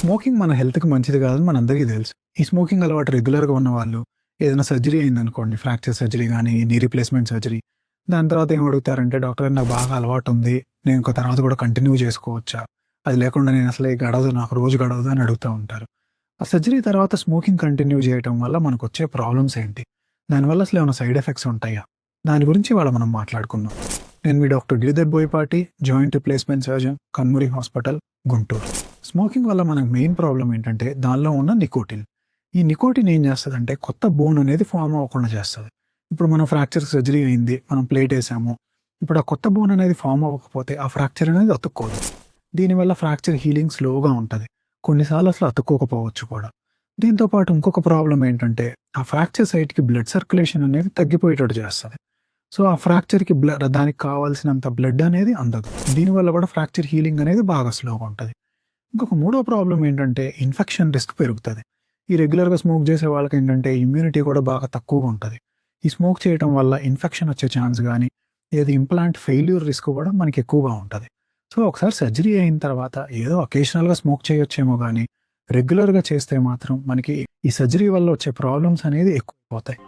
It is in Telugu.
స్మోకింగ్ మన హెల్త్కి మంచిది కాదని మన అందరికీ తెలుసు. ఈ స్మోకింగ్ అలవాటు రెగ్యులర్గా ఉన్న వాళ్ళు ఏదైనా సర్జరీ అయిందనుకోండి ఫ్రాక్చర్ సర్జరీ కానీ నీ రీప్లేస్మెంట్ సర్జరీ దాని తర్వాత ఏం అడుగుతారంటే డాక్టర్ నాకు బాగా అలవాటు ఉంది నేను ఇంకా తర్వాత కూడా కంటిన్యూ చేసుకోవచ్చా? అది లేకుండా నేను అసలు గడవదు నాకు రోజు గడవదు అని అడుగుతూ ఉంటారు. ఆ సర్జరీ తర్వాత స్మోకింగ్ కంటిన్యూ చేయడం వల్ల మనకు వచ్చే ప్రాబ్లమ్స్ ఏంటి? దానివల్ల అసలు ఏమైనా సైడ్ ఎఫెక్ట్స్ ఉంటాయా? దాని గురించి వాళ్ళ మనం మాట్లాడుకుందాం. నేను మీ doctor Giridhar Boyapati joint replacement surgeon Kanmuri hospital Guntur. Smoking వల్ల మనకు మెయిన్ ప్రాబ్లం ఏంటంటే దానిలో ఉన్న నికోటిన్. ఈ నికోటిన్ ఏం చేస్తుందంటే కొత్త బోన్ అనేది ఫామ్ అవ్వకుండా చేస్తుంది. ఇప్పుడు మనం ఫ్రాక్చర్ సర్జరీ అయింది మనం ప్లేట్ వేసాము. ఇప్పుడు ఆ కొత్త బోన్ అనేది ఫామ్ అవ్వకపోతే ఆ ఫ్రాక్చర్ అనేది అతుక్కోదు. దీనివల్ల ఫ్రాక్చర్ హీలింగ్ స్లోగా ఉంటుంది. కొన్నిసార్లు అసలు అతుక్కోకపోవచ్చు కూడా. దీంతో పాటు ఇంకొక ప్రాబ్లం ఏంటంటే ఆ ఫ్రాక్చర్ సైట్కి బ్లడ్ సర్క్యులేషన్ అనేది తగ్గిపోయేటట్టు చేస్తుంది. సో ఆ ఫ్రాక్చర్కి బ్లడ్ దానికి కావాల్సినంత బ్లడ్ అనేది అందదు. దీనివల్ల కూడా ఫ్రాక్చర్ హీలింగ్ అనేది బాగా స్లోగా ఉంటుంది. ఇంకొక మూడో ప్రాబ్లం ఏంటంటే ఇన్ఫెక్షన్ రిస్క్ పెరుగుతుంది. ఈ రెగ్యులర్గా స్మోక్ చేసే వాళ్ళకి ఏంటంటే ఇమ్యూనిటీ కూడా బాగా తక్కువగా ఉంటుంది. ఈ స్మోక్ చేయడం వల్ల ఇన్ఫెక్షన్ వచ్చే ఛాన్స్ కానీ ఏది ఇంప్లాంట్ ఫెయిల్యూర్ రిస్క్ కూడా మనకి ఎక్కువగా ఉంటుంది. సో ఒకసారి సర్జరీ అయిన తర్వాత ఏదో అకేషనల్గా స్మోక్ చేయొచ్చేమో కానీ రెగ్యులర్గా చేస్తే మాత్రం మనకి ఈ సర్జరీ వల్ల వచ్చే ప్రాబ్లమ్స్ అనేది ఎక్కువ పోతాయి